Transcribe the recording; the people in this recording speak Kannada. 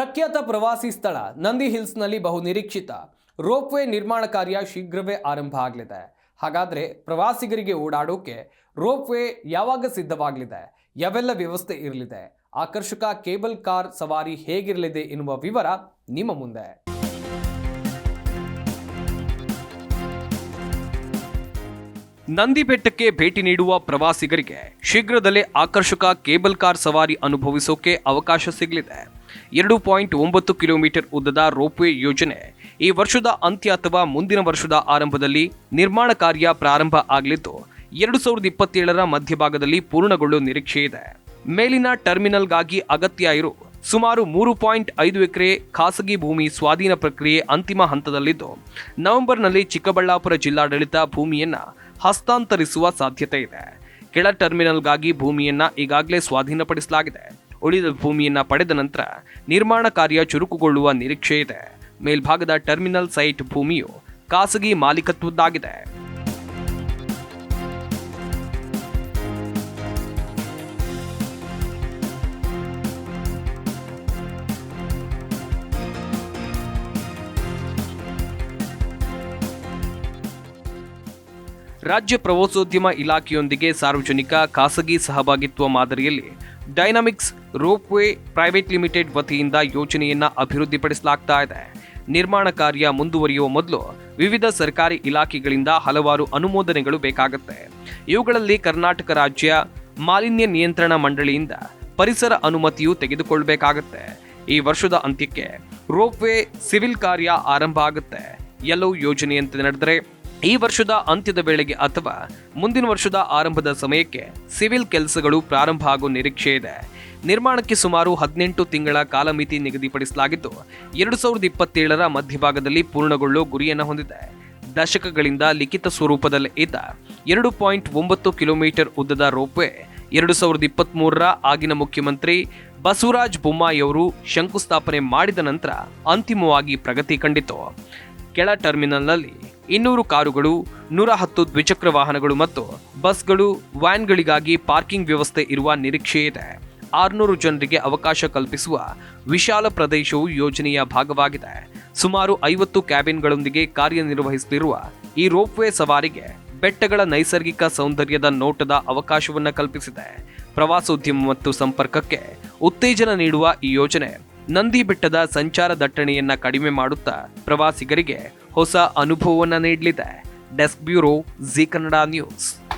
ಪ್ರಖ್ಯಾತ ಪ್ರವಾಸಿ ಸ್ಥಳ ನಂದಿ ಹಿಲ್ಸ್ನಲ್ಲಿ ಬಹು ನಿರೀಕ್ಷಿತ ರೋಪ್ವೇ ನಿರ್ಮಾಣ ಕಾರ್ಯ ಶೀಘ್ರವೇ ಆರಂಭ ಆಗಲಿದೆ. ಹಾಗಾದರೆ ಪ್ರವಾಸಿಗರಿಗೆ ಓಡಾಡೋಕೆ ರೋಪ್ವೇ ಯಾವಾಗ ಸಿದ್ಧವಾಗಲಿದೆ? ಯಾವೆಲ್ಲ ವ್ಯವಸ್ಥೆ ಇರಲಿದೆ? ಆಕರ್ಷಕ ಕೇಬಲ್ ಕಾರ್ ಸವಾರಿ ಹೇಗಿರಲಿದೆ ಎನ್ನುವ ವಿವರ ನಿಮ್ಮ ಮುಂದೆ. ನಂದಿ ಬೆಟ್ಟಕ್ಕೆ ಭೇಟಿ ನೀಡುವ ಪ್ರವಾಸಿಗರಿಗೆ ಶೀಘ್ರದಲ್ಲೇ ಆಕರ್ಷಕ ಕೇಬಲ್ ಕಾರ್ ಸವಾರಿ ಅನುಭವಿಸೋಕೆ ಅವಕಾಶ ಸಿಗಲಿದೆ. ಎರಡು ಪಾಯಿಂಟ್ ಒಂಬತ್ತು ಕಿಲೋಮೀಟರ್ ಉದ್ದದ ರೋಪ್ವೇ ಯೋಜನೆ ಈ ವರ್ಷದ ಅಂತ್ಯ ಅಥವಾ ಮುಂದಿನ ವರ್ಷದ ಆರಂಭದಲ್ಲಿ ನಿರ್ಮಾಣ ಕಾರ್ಯ ಪ್ರಾರಂಭ ಆಗಲಿದ್ದು, ಎರಡು ಸಾವಿರದ ಇಪ್ಪತ್ತೇಳರ ಮಧ್ಯಭಾಗದಲ್ಲಿ ಪೂರ್ಣಗೊಳ್ಳುವ ನಿರೀಕ್ಷೆ ಇದೆ. ಮೇಲಿನ ಟರ್ಮಿನಲ್ಗಾಗಿ ಅಗತ್ಯ ಇರೋ ಸುಮಾರು ಮೂರು ಪಾಯಿಂಟ್ ಐದು ಎಕರೆ ಖಾಸಗಿ ಭೂಮಿ ಸ್ವಾಧೀನ ಪ್ರಕ್ರಿಯೆ ಅಂತಿಮ ಹಂತದಲ್ಲಿದ್ದು, ನವೆಂಬರ್ನಲ್ಲಿ ಚಿಕ್ಕಬಳ್ಳಾಪುರ ಜಿಲ್ಲಾಡಳಿತ ಭೂಮಿಯನ್ನ ಹಸ್ತಾಂತರಿಸುವ ಸಾಧ್ಯತೆ ಇದೆ. ಕೆಳ ಟರ್ಮಿನಲ್ಗಾಗಿ ಭೂಮಿಯನ್ನ ಈಗಾಗಲೇ ಸ್ವಾಧೀನಪಡಿಸಲಾಗಿದೆ. ಉಳಿದ ಭೂಮಿಯನ್ನ ಪಡೆದ ನಂತರ ನಿರ್ಮಾಣ ಕಾರ್ಯ ಚುರುಕುಗೊಳ್ಳುವ ನಿರೀಕ್ಷೆ ಇದೆ. ಮೇಲ್ಭಾಗದ ಟರ್ಮಿನಲ್ ಸೈಟ್ ಭೂಮಿಯು ಖಾಸಗಿ ಮಾಲೀಕತ್ವದ್ದಾಗಿದೆ. ರಾಜ್ಯ ಪ್ರವಾಸೋದ್ಯಮ ಇಲಾಖೆಯೊಂದಿಗೆ ಸಾರ್ವಜನಿಕ ಖಾಸಗಿ ಸಹಭಾಗಿತ್ವ ಮಾದರಿಯಲ್ಲಿ ಡೈನಾಮಿಕ್ಸ್ ರೋಪ್ವೇ ಪ್ರೈವೇಟ್ ಲಿಮಿಟೆಡ್ ವತಿಯಿಂದ ಯೋಜನೆಯನ್ನು ಅಭಿವೃದ್ಧಿಪಡಿಸಲಾಗ್ತಾ ಇದೆ. ನಿರ್ಮಾಣ ಕಾರ್ಯ ಮುಂದುವರಿಯುವ ಮೊದಲು ವಿವಿಧ ಸರ್ಕಾರಿ ಇಲಾಖೆಗಳಿಂದ ಹಲವಾರು ಅನುಮೋದನೆಗಳು ಬೇಕಾಗುತ್ತೆ. ಇವುಗಳಲ್ಲಿ ಕರ್ನಾಟಕ ರಾಜ್ಯ ಮಾಲಿನ್ಯ ನಿಯಂತ್ರಣ ಮಂಡಳಿಯಿಂದ ಪರಿಸರ ಅನುಮತಿಯು ತೆಗೆದುಕೊಳ್ಳಬೇಕಾಗುತ್ತೆ ಈ ವರ್ಷದ ಅಂತ್ಯಕ್ಕೆ ರೋಪ್ವೇ ಸಿವಿಲ್ ಕಾರ್ಯ ಆರಂಭ ಆಗುತ್ತೆ. ಎಲ್ಲವೂ ಯೋಜನೆಯಂತೆ ನಡೆದರೆ ಈ ವರ್ಷದ ಅಂತ್ಯದ ವೇಳೆಗೆ ಅಥವಾ ಮುಂದಿನ ವರ್ಷದ ಆರಂಭದ ಸಮಯಕ್ಕೆ ಸಿವಿಲ್ ಕೆಲಸಗಳು ಪ್ರಾರಂಭ ಆಗೋ ನಿರೀಕ್ಷೆ ಇದೆ. ನಿರ್ಮಾಣಕ್ಕೆ ಸುಮಾರು ಹದಿನೆಂಟು ತಿಂಗಳ ಕಾಲಮಿತಿ ನಿಗದಿಪಡಿಸಲಾಗಿದ್ದು, ಎರಡು ಸಾವಿರದ ಇಪ್ಪತ್ತೇಳರ ಮಧ್ಯಭಾಗದಲ್ಲಿ ಪೂರ್ಣಗೊಳ್ಳುವ ಗುರಿಯನ್ನು ಹೊಂದಿದೆ. ದಶಕಗಳಿಂದ ಲಿಖಿತ ಸ್ವರೂಪದಲ್ಲಿ ಇದ್ದ ಎರಡು ಪಾಯಿಂಟ್ ಒಂಬತ್ತು ಕಿಲೋಮೀಟರ್ ಉದ್ದದ ರೋಪ್ವೇ ಎರಡು ಸಾವಿರದ ಇಪ್ಪತ್ತ್ಮೂರರ ಆಗಿನ ಮುಖ್ಯಮಂತ್ರಿ ಬಸವರಾಜ್ ಬೊಮ್ಮಾಯಿಯವರು ಶಂಕುಸ್ಥಾಪನೆ ಮಾಡಿದ ನಂತರ ಅಂತಿಮವಾಗಿ ಪ್ರಗತಿ ಕಂಡಿತು ಕೆಳ ಟರ್ಮಿನಲ್ನಲ್ಲಿ ಇನ್ನೂರು ಕಾರುಗಳು, ನೂರ ಹತ್ತು ದ್ವಿಚಕ್ರ ವಾಹನಗಳು ಮತ್ತು ಬಸ್ಗಳು ವ್ಯಾನ್ಗಳಿಗಾಗಿ ಪಾರ್ಕಿಂಗ್ ವ್ಯವಸ್ಥೆ ಇರುವ ನಿರೀಕ್ಷೆ ಇದೆ. ಆರುನೂರು ಜನರಿಗೆ ಅವಕಾಶ ಕಲ್ಪಿಸುವ ವಿಶಾಲ ಪ್ರದೇಶವು ಯೋಜನೆಯ ಭಾಗವಾಗಿದೆ. ಸುಮಾರು ಐವತ್ತು ಕ್ಯಾಬಿನ್ಗಳೊಂದಿಗೆ ಕಾರ್ಯನಿರ್ವಹಿಸುತ್ತಿರುವ ಈ ರೋಪ್ವೇ ಸವಾರಿಗೆ ಬೆಟ್ಟಗಳ ನೈಸರ್ಗಿಕ ಸೌಂದರ್ಯದ ನೋಟದ ಅವಕಾಶವನ್ನು ಕಲ್ಪಿಸಿದೆ. ಪ್ರವಾಸೋದ್ಯಮ ಮತ್ತು ಸಂಪರ್ಕಕ್ಕೆ ಉತ್ತೇಜನ ನೀಡುವ ಈ ಯೋಜನೆ ನಂದಿ ಬೆಟ್ಟದ ಸಂಚಾರ ದಟ್ಟಣೆಯನ್ನ ಕಡಿಮೆ ಮಾಡುತ್ತಾ ಪ್ರವಾಸಿಗರಿಗೆ ಹೊಸ ಅನುಭವವನ್ನು ನೀಡಲಿದೆ. Desk bureau Zee Kannada news.